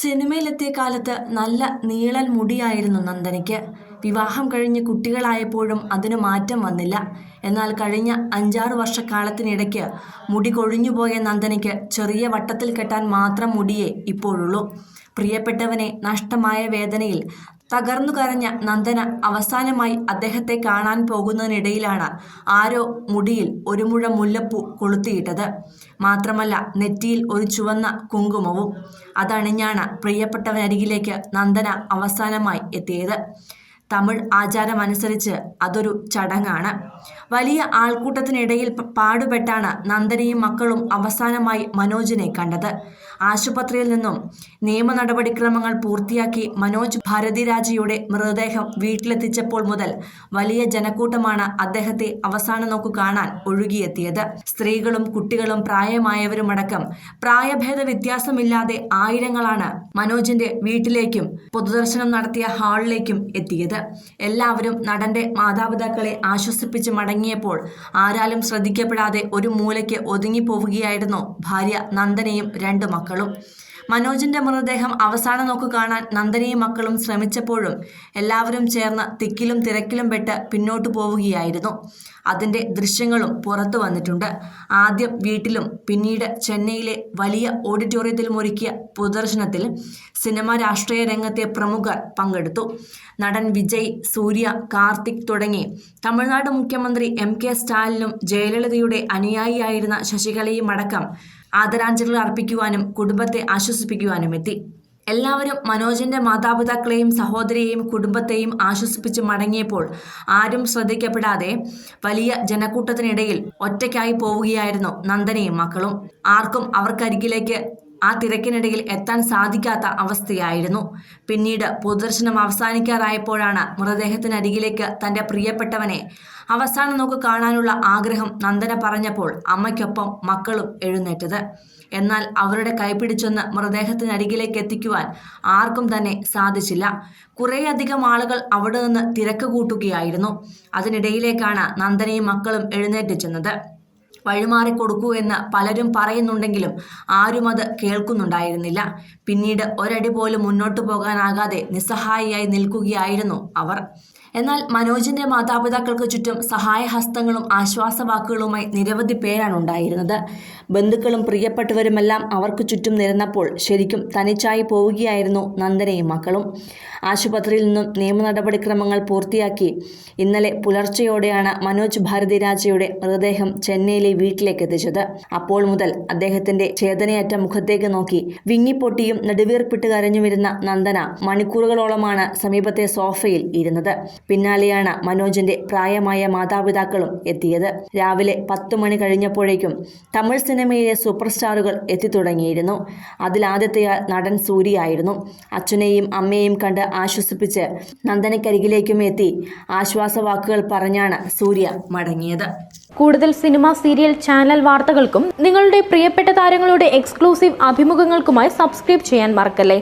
സിനിമയിലെത്തിയ കാലത്ത് നല്ല നീളൻ മുടിയായിരുന്നു നന്ദനയ്ക്ക്. വിവാഹം കഴിഞ്ഞ് കുട്ടികളായപ്പോഴും അതിന് മാറ്റം വന്നില്ല. എന്നാൽ കഴിഞ്ഞ അഞ്ചാറ് വർഷക്കാലത്തിനിടയ്ക്ക് മുടി കൊഴിഞ്ഞുപോയ നന്ദനയ്ക്ക് ചെറിയ വട്ടത്തിൽ കെട്ടാൻ മാത്രം മുടിയേ ഇപ്പോഴുള്ളൂ. പ്രിയപ്പെട്ടവനെ നഷ്ടമായ വേദനയിൽ തകർന്നു കരഞ്ഞ നന്ദന അവസാനമായി അദ്ദേഹത്തെ കാണാൻ പോകുന്നതിനിടയിലാണ് ആരോ മുടിയിൽ ഒരു മുഴ മുല്ലപ്പൂ കൊളുത്തിയിട്ടത്. മാത്രമല്ല നെറ്റിയിൽ ഒരു ചുവന്ന കുങ്കുമവും. അതണിഞ്ഞാണ് പ്രിയപ്പെട്ടവനരികിലേക്ക് നന്ദന അവസാനമായി എത്തിയത്. തമിഴ് ആചാരമനുസരിച്ച് അതൊരു ചടങ്ങാണ്. വലിയ ആൾക്കൂട്ടത്തിനിടയിൽ പാടുപെട്ടാണ് നന്ദനയും മക്കളും അവസാനമായി മനോജിനെ കണ്ടത്. ആശുപത്രിയിൽ നിന്നും നിയമ നടപടിക്രമങ്ങൾ പൂർത്തിയാക്കി മനോജ് ഭാരതിരാജയുടെ മൃതദേഹം വീട്ടിലെത്തിച്ചപ്പോൾ മുതൽ വലിയ ജനക്കൂട്ടമാണ് അദ്ദേഹത്തെ അവസാന നോക്കു കാണാൻ ഒഴുകിയെത്തിയത്. സ്ത്രീകളും കുട്ടികളും പ്രായമായവരുമടക്കം പ്രായഭേദ വ്യത്യാസമില്ലാതെ ആയിരങ്ങളാണ് മനോജിന്റെ വീട്ടിലേക്കും പൊതുദർശനം നടത്തിയ ഹാളിലേക്കും എത്തിയത്. എല്ലാവരും നടന്റെ മാതാപിതാക്കളെ ആശ്വസിപ്പിച്ച് മടങ്ങിയപ്പോൾ ആരാലും ശ്രദ്ധിക്കപ്പെടാതെ ഒരു മൂലയ്ക്ക് ഒതുങ്ങിപ്പോവുകയായിരുന്നു ഭാര്യ നന്ദനയും രണ്ട് മക്കളും. മനോജിന്റെ മൃതദേഹം അവസാന നോക്ക് കാണാൻ നന്ദനയും മക്കളും ശ്രമിച്ചപ്പോഴും എല്ലാവരും ചേർന്ന് തിക്കിലും തിരക്കിലും പെട്ട് പിന്നോട്ടു പോവുകയായിരുന്നു. അതിന്റെ ദൃശ്യങ്ങളും പുറത്തു വന്നിട്ടുണ്ട്. ആദ്യം വീട്ടിലും പിന്നീട് ചെന്നൈയിലെ വലിയ ഓഡിറ്റോറിയത്തിലും ഒരുക്കിയ പ്രദർശനത്തിൽ സിനിമ രാഷ്ട്രീയ രംഗത്തെ പ്രമുഖർ പങ്കെടുത്തു. നടൻ വിജയ് സൂര്യ കാർത്തിക് തുടങ്ങി തമിഴ്നാട് മുഖ്യമന്ത്രി എം കെ സ്റ്റാലിനും ജയലളിതയുടെ അനുയായിയായിരുന്ന ശശികലയും അടക്കം ആദരാഞ്ജലികൾ അർപ്പിക്കുവാനും കുടുംബത്തെ ആശ്വസിപ്പിക്കുവാനും എത്തി. എല്ലാവരും മനോജിന്റെ മാതാപിതാക്കളെയും സഹോദരിയെയും കുടുംബത്തെയും ആശ്വസിപ്പിച്ച് മടങ്ങിയപ്പോൾ ആരും ശ്രദ്ധിക്കപ്പെടാതെ വലിയ ജനക്കൂട്ടത്തിനിടയിൽ ഒറ്റയ്ക്കായി പോവുകയായിരുന്നു നന്ദനയും മക്കളും. ആർക്കും അവർക്കരികിലേക്ക് ആ തിരക്കിനിടയിൽ എത്താൻ സാധിക്കാത്ത അവസ്ഥയായിരുന്നു. പിന്നീട് പൊതുദർശനം അവസാനിക്കാറായപ്പോഴാണ് മൃതദേഹത്തിനരികിലേക്ക് തന്റെ പ്രിയപ്പെട്ടവനെ അവസാനം നോക്ക് കാണാനുള്ള ആഗ്രഹം നന്ദന പറഞ്ഞപ്പോൾ അമ്മയ്ക്കൊപ്പം മക്കളും എഴുന്നേറ്റത്. എന്നാൽ അവരുടെ കൈപിടിച്ചൊന്ന് മൃതദേഹത്തിനരികിലേക്ക് എത്തിക്കുവാൻ ആർക്കും തന്നെ സാധിച്ചില്ല. കുറേയധികം ആളുകൾ അവിടെ നിന്ന് തിരക്ക് കൂട്ടുകയായിരുന്നു. അതിനിടയിലേക്കാണ് നന്ദനയും മക്കളും എഴുന്നേറ്റ് ചെന്നത്. വഴിമാറി കൊടുക്കൂ എന്ന് പലരും പറയുന്നുണ്ടെങ്കിലും ആരും അത് കേൾക്കുന്നുണ്ടായിരുന്നില്ല. പിന്നീട് ഒരടി പോലും മുന്നോട്ടു പോകാനാകാതെ നിസ്സഹായിയായി നിൽക്കുകയായിരുന്നു അവർ. എന്നാൽ മനോജിന്റെ മാതാപിതാക്കൾക്ക് ചുറ്റും സഹായഹസ്തങ്ങളും ആശ്വാസവാക്കുകളുമായി നിരവധി പേരാണ് ഉണ്ടായിരുന്നത്. ബന്ധുക്കളും പ്രിയപ്പെട്ടവരുമെല്ലാം അവർക്ക് ചുറ്റും നിരന്നപ്പോൾ ശരിക്കും തനിച്ചായി പോവുകയായിരുന്നു നന്ദനയും മക്കളും. ആശുപത്രിയിൽ നിന്നും നിയമ നടപടിക്രമങ്ങൾ പൂർത്തിയാക്കി ഇന്നലെ പുലർച്ചെയോടെയാണ് മനോജ് ഭാരതിരാജയുടെ മൃതദേഹം ചെന്നൈയിലെ വീട്ടിലേക്ക് എത്തിച്ചത്. അപ്പോൾ മുതൽ അദ്ദേഹത്തിന്റെ ചേതനയറ്റ മുഖത്തേക്ക് നോക്കി വിങ്ങിപ്പൊട്ടിയും നെടുവീർപ്പിട്ട് കരഞ്ഞുവരുന്ന നന്ദന മണിക്കൂറുകളോളമാണ് സമീപത്തെ സോഫയിൽ ഇരുന്നത്. പിന്നാലെയാണ് മനോജിന്റെ പ്രായമായ മാതാപിതാക്കളും എത്തിയത്. രാവിലെ പത്തു മണി കഴിഞ്ഞപ്പോഴേക്കും തമിഴ് സിനിമയിലെ സൂപ്പർ സ്റ്റാറുകൾ എത്തിത്തുടങ്ങിയിരുന്നു അതിലാദ്യത്തെയാൾ നടൻ സൂര്യയായിരുന്നു. അച്ഛനെയും അമ്മയെയും കണ്ട് ആശ്വസിപ്പിച്ച് നന്ദനക്കരികിലേക്കും എത്തി ആശ്വാസവാക്കുകൾ പറഞ്ഞാണ് സൂര്യ മടങ്ങിയത്. കൂടുതൽ സിനിമ സീരിയൽ ചാനൽ വാർത്തകൾക്കും നിങ്ങളുടെ പ്രിയപ്പെട്ട താരങ്ങളുടെ എക്സ്ക്ലൂസീവ് അഭിമുഖങ്ങൾക്കുമായി സബ്സ്ക്രൈബ് ചെയ്യാൻ മറക്കല്ലേ?